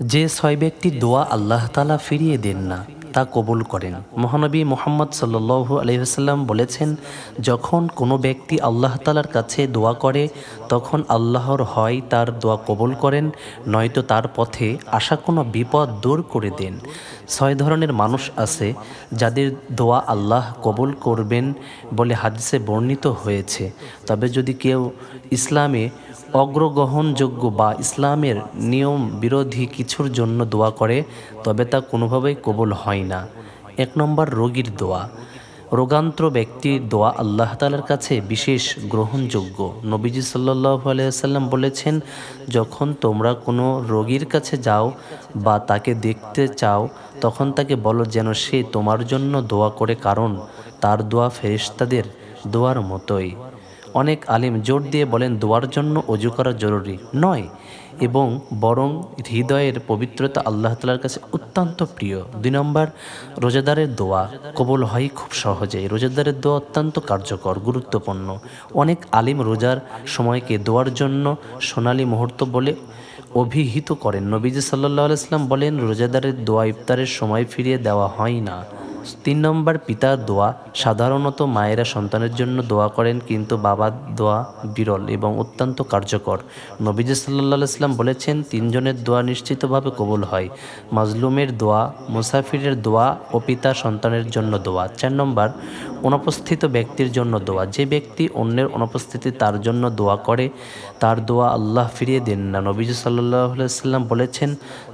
যে ছয় ব্যক্তি দোয়া আল্লাহ তালা ফিরিয়ে দেন না, তা কবুল করেন। মহানবী মোহাম্মদ সাল্লু আলহিহাসাল্লাম বলেছেন, যখন কোনো ব্যক্তি আল্লাহ তালার কাছে দোয়া করে, তখন আল্লাহর হয় তার দোয়া কবুল করেন, নয়তো তার পথে আসা কোনো বিপদ দূর করে দেন। ছয় ধরনের মানুষ আছে যাদের দোয়া আল্লাহ কবল করবেন বলে হাদিসে বর্ণিত হয়েছে। তবে যদি কেউ ইসলামে অগ্রগ্রহণযোগ্য বা ইসলামের নিয়ম বিরোধী কিছুর জন্য দোয়া করে, তবে তা কোনোভাবেই কবল হয় না। এক নম্বর, রোগীর দোয়া। রোগান্ত্র ব্যক্তি দোয়া আল্লাহ তালার কাছে বিশেষ গ্রহণযোগ্য। নবীজি সাল্লাহ আলাইসাল্লাম বলেছেন, যখন তোমরা কোনো রোগীর কাছে যাও বা তাকে দেখতে চাও, তখন তাকে বলো যেন সে তোমার জন্য দোয়া করে কারণ তার দোয়া ফেরিস্তাদের দোয়ার মতোই। অনেক আলিম জোর দিয়ে বলেন, দোয়ার জন্য অজু করা জরুরি নয় এবং বরং হৃদয়ের পবিত্রতা আল্লাহ তালার কাছে অত্যন্ত প্রিয়। দুই নম্বর, রোজাদারের দোয়া কবল হয় খুব সহজেই রোজাদারের দোয়া অত্যন্ত কার্যকর, গুরুত্বপূর্ণ। অনেক আলিম রোজার সময়কে দোয়ার জন্য সোনালী মুহূর্ত বলে অভিহিত করেন। নবীজি সাল্লাহ আলাইসলাম বলেন, রোজাদারের দোয়া ইফতারের সময় ফিরিয়ে দেওয়া হয় না। তিন নম্বর পিতার দোয়া সাধারণত মায়েরা সন্তানের জন্য দোয়া করেন, কিন্তু বাবার দোয়া বিরল এবং অত্যন্ত কার্যকর। নবীজ সাল্লা ইসলাম বলেছেন, তিনজনের দোয়া নিশ্চিতভাবে কবুল হয়। মাজলুমের দোয়া, মুসাফিরের দোয়া ও পিতা সন্তানের জন্য দোয়া। চার নম্বর, অনুপস্থিত ব্যক্তির জন্য দোয়া। যে ব্যক্তি অন্যের অনুপস্থিতি তার জন্য দোয়া করে, তার দোয়া আল্লাহ ফিরিয়ে দেন না। নবীজ সাল্লাহ সাল্লাম বলেছেন,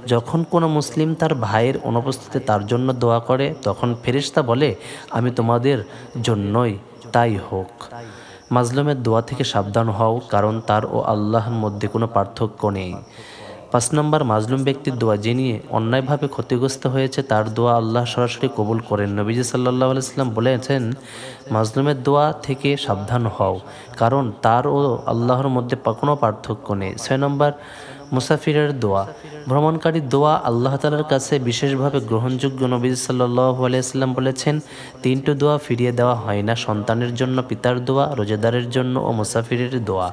যখন কোনো মুসলিম তার ভাইয়ের অনুপস্থিতি তার জন্য দোয়া করে, তখন ফেরিস্তা বলে, আমি তোমাদের জন্যই তাই হোক। মাজলুমের দোয়া থেকে সাবধান হও, কারণ তার ও আল্লাহর মধ্যে কোনো পার্থক্য নেই। পাঁচ নম্বর মাজলুম ব্যক্তির দোয়া যিনি অন্যায়ভাবে ক্ষতিগ্রস্ত হয়েছে, তার দোয়া আল্লাহ সরাসরি কবুল করেন। নবীজি সাল্লাহ আলাইসাল্লাম বলেছেন, মাজলুমের দোয়া থেকে সাবধান হও, কারণ তার ও আল্লাহর মধ্যে কোনো পার্থক্য নেই। ছয় নম্বর মুসাফিরের দোয়া। ভ্রমণকারী দোয়া আল্লাহ তালার কাছে বিশেষভাবে গ্রহণযোগ্য নবী সাল্লাহ আলিয়াল্লাম বলেছেন, তিনটি দোয়া ফিরিয়ে দেওয়া হয় না, সন্তানের জন্য, পিতার দোয়া, রোজাদারের জন্য ও মুসাফিরের দোয়া।